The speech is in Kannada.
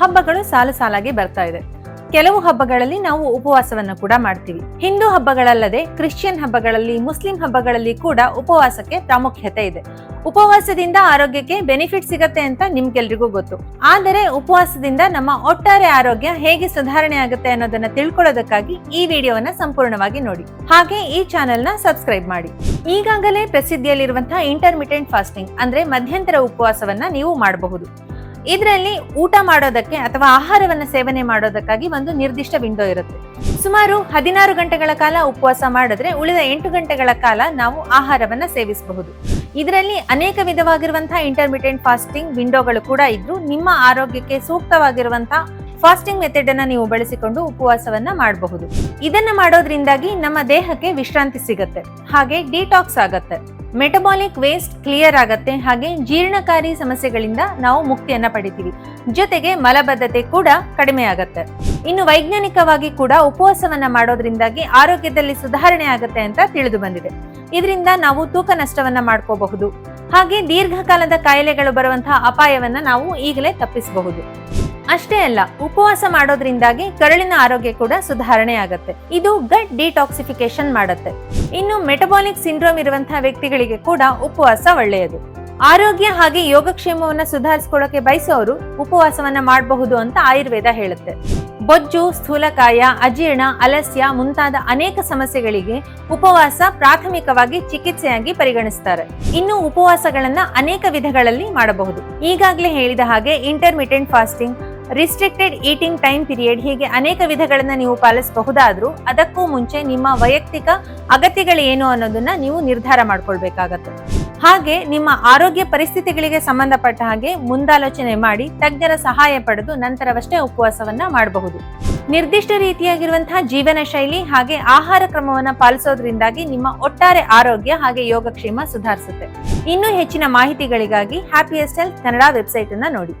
ಹಬ್ಬಗಳು ಸಾಲು ಸಾಲಾಗಿ ಬರ್ತಾ ಇದೆ. ಕೆಲವು ಹಬ್ಬಗಳಲ್ಲಿ ನಾವು ಉಪವಾಸವನ್ನು ಕೂಡ ಮಾಡ್ತೀವಿ. ಹಿಂದೂ ಹಬ್ಬಗಳಲ್ಲದೆ ಕ್ರಿಶ್ಚಿಯನ್ ಹಬ್ಬಗಳಲ್ಲಿ, ಮುಸ್ಲಿಂ ಹಬ್ಬಗಳಲ್ಲಿ ಕೂಡ ಉಪವಾಸಕ್ಕೆ ಪ್ರಾಮುಖ್ಯತೆ ಇದೆ. ಉಪವಾಸದಿಂದ ಆರೋಗ್ಯಕ್ಕೆ ಬೆನಿಫಿಟ್ ಸಿಗತ್ತೆ ಅಂತ ನಿಮ್ಗೆಲ್ರಿಗೂ ಗೊತ್ತು. ಆದರೆ ಉಪವಾಸದಿಂದ ನಮ್ಮ ಒಟ್ಟಾರೆ ಆರೋಗ್ಯ ಹೇಗೆ ಸುಧಾರಣೆ ಆಗುತ್ತೆ ಅನ್ನೋದನ್ನ ತಿಳ್ಕೊಳ್ಳೋದಕ್ಕಾಗಿ ಈ ವಿಡಿಯೋವನ್ನ ಸಂಪೂರ್ಣವಾಗಿ ನೋಡಿ. ಹಾಗೆ ಈ ಚಾನೆಲ್ ಸಬ್ಸ್ಕ್ರೈಬ್ ಮಾಡಿ. ಈಗಾಗಲೇ ಪ್ರಸಿದ್ಧಿಯಲ್ಲಿರುವಂತಹ ಇಂಟರ್ಮಿಟೆಂಟ್ ಫಾಸ್ಟಿಂಗ್ ಅಂದ್ರೆ ಮಧ್ಯಂತರ ಉಪವಾಸವನ್ನ ನೀವು ಮಾಡಬಹುದು. ಇದರಲ್ಲಿ ಊಟ ಮಾಡೋದಕ್ಕೆ ಅಥವಾ ಆಹಾರವನ್ನು ಸೇವನೆ ಮಾಡೋದಕ್ಕಾಗಿ ಒಂದು ನಿರ್ದಿಷ್ಟ ವಿಂಡೋ ಇರುತ್ತೆ. ಸುಮಾರು ಹದಿನಾರು ಗಂಟೆಗಳ ಕಾಲ ಉಪವಾಸ ಮಾಡಿದ್ರೆ ಉಳಿದ ಎಂಟು ಗಂಟೆಗಳ ಕಾಲ ನಾವು ಆಹಾರವನ್ನ ಸೇವಿಸಬಹುದು. ಇದರಲ್ಲಿ ಅನೇಕ ವಿಧವಾಗಿರುವಂತಹ ಇಂಟರ್ಮಿಟೆಂಟ್ ಫಾಸ್ಟಿಂಗ್ ವಿಂಡೋಗಳು ಕೂಡ ಇದ್ದು ನಿಮ್ಮ ಆರೋಗ್ಯಕ್ಕೆ ಸೂಕ್ತವಾಗಿರುವಂತಹ ಫಾಸ್ಟಿಂಗ್ ಮೆಥಡ್ ಅನ್ನ ನೀವು ಬಳಸಿಕೊಂಡು ಉಪವಾಸವನ್ನ ಮಾಡಬಹುದು. ಇದನ್ನ ಮಾಡೋದ್ರಿಂದಾಗಿ ನಮ್ಮ ದೇಹಕ್ಕೆ ವಿಶ್ರಾಂತಿ ಸಿಗತ್ತೆ. ಹಾಗೆ ಡಿಟಾಕ್ಸ್ ಆಗತ್ತೆ. ಮೆಟಬಾಲಿಕ್ ವೇಸ್ಟ್ ಕ್ಲಿಯರ್ ಆಗತ್ತೆ. ಹಾಗೆ ಜೀರ್ಣಕಾರಿ ಸಮಸ್ಯೆಗಳಿಂದ ನಾವು ಮುಕ್ತಿಯನ್ನ ಪಡಿತೀವಿ. ಜೊತೆಗೆ ಮಲಬದ್ಧತೆ ಕೂಡ ಕಡಿಮೆ ಆಗತ್ತೆ. ಇನ್ನು ವೈಜ್ಞಾನಿಕವಾಗಿ ಕೂಡ ಉಪವಾಸವನ್ನ ಮಾಡೋದ್ರಿಂದಾಗಿ ಆರೋಗ್ಯದಲ್ಲಿ ಸುಧಾರಣೆ ಆಗತ್ತೆ ಅಂತ ತಿಳಿದು ಬಂದಿದೆ. ಇದರಿಂದ ನಾವು ತೂಕ ನಷ್ಟವನ್ನ ಮಾಡ್ಕೋಬಹುದು. ಹಾಗೆ ದೀರ್ಘಕಾಲದ ಕಾಯಿಲೆಗಳು ಬರುವಂತಹ ಅಪಾಯವನ್ನ ನಾವು ಈಗಲೇ ತಪ್ಪಿಸಬಹುದು. ಅಷ್ಟೇ ಅಲ್ಲ, ಉಪವಾಸ ಮಾಡೋದ್ರಿಂದಾಗಿ ಕರಳಿನ ಆರೋಗ್ಯ ಕೂಡ ಸುಧಾರಣೆ ಆಗುತ್ತೆ ಇದು ಗಟ್ ಡಿಟಾಕ್ಸಿಫಿಕೇಶನ್ ಮಾಡುತ್ತೆ. ಇನ್ನು ಮೆಟಬಾಲಿಕ್ ಸಿಂಡ್ರೋಮ್ ಇರುವಂತಹ ವ್ಯಕ್ತಿಗಳಿಗೆ ಕೂಡ ಉಪವಾಸ ಒಳ್ಳೆಯದು. ಆರೋಗ್ಯ ಹಾಗೆ ಯೋಗಕ್ಷೇಮವನ್ನ ಸುಧಾರಿಸ್ಕೊಳ್ಳೋಕೆ ಬಯಸೋರು ಉಪವಾಸವನ್ನ ಮಾಡಬಹುದು ಅಂತ ಆಯುರ್ವೇದ ಹೇಳುತ್ತೆ. ಬೊಜ್ಜು, ಸ್ಥೂಲಕಾಯ, ಅಜೀರ್ಣ, ಅಲಸ್ಯ ಮುಂತಾದ ಅನೇಕ ಸಮಸ್ಯೆಗಳಿಗೆ ಉಪವಾಸ ಪ್ರಾಥಮಿಕವಾಗಿ ಚಿಕಿತ್ಸೆಯಾಗಿ ಪರಿಗಣಿಸ್ತಾರೆ. ಇನ್ನು ಉಪವಾಸಗಳನ್ನ ಅನೇಕ ವಿಧಗಳಲ್ಲಿ ಮಾಡಬಹುದು. ಈಗಾಗಲೇ ಹೇಳಿದ ಹಾಗೆ intermittent fasting restricted eating time period ಹೀಗೆ ಅನೇಕ ವಿಧಗಳನ್ನು ನೀವು ಪಾಲಿಸಬಹುದಾದ್ರೂ ಅದಕ್ಕೂ ಮುಂಚೆ ನಿಮ್ಮ ವೈಯಕ್ತಿಕ ಅಗತ್ಯಗಳೇನು ಅನ್ನೋದನ್ನ ನೀವು ನಿರ್ಧಾರ ಮಾಡ್ಕೊಳ್ಬೇಕಾಗತ್ತೆ. ಹಾಗೆ ನಿಮ್ಮ ಆರೋಗ್ಯ ಪರಿಸ್ಥಿತಿಗಳಿಗೆ ಸಂಬಂಧಪಟ್ಟ ಹಾಗೆ ಮುಂದಾಲೋಚನೆ ಮಾಡಿ ತಜ್ಞರ ಸಹಾಯ ಪಡೆದು ನಂತರವಷ್ಟೇ ಉಪವಾಸವನ್ನ ಮಾಡಬಹುದು. ನಿರ್ದಿಷ್ಟ ರೀತಿಯಾಗಿರುವಂತಹ ಜೀವನ ಶೈಲಿ ಹಾಗೆ ಆಹಾರ ಕ್ರಮವನ್ನು ಪಾಲಿಸೋದ್ರಿಂದಾಗಿ ನಿಮ್ಮ ಒಟ್ಟಾರೆ ಆರೋಗ್ಯ ಹಾಗೆ ಯೋಗಕ್ಷೇಮ ಸುಧಾರಿಸುತ್ತೆ. ಇನ್ನೂ ಹೆಚ್ಚಿನ ಮಾಹಿತಿಗಳಿಗಾಗಿ ಹ್ಯಾಪಿಯೆಸ್ಟ್ ಹೆಲ್ತ್ ಕನ್ನಡ ವೆಬ್ಸೈಟ್ ಅನ್ನ ನೋಡಿ.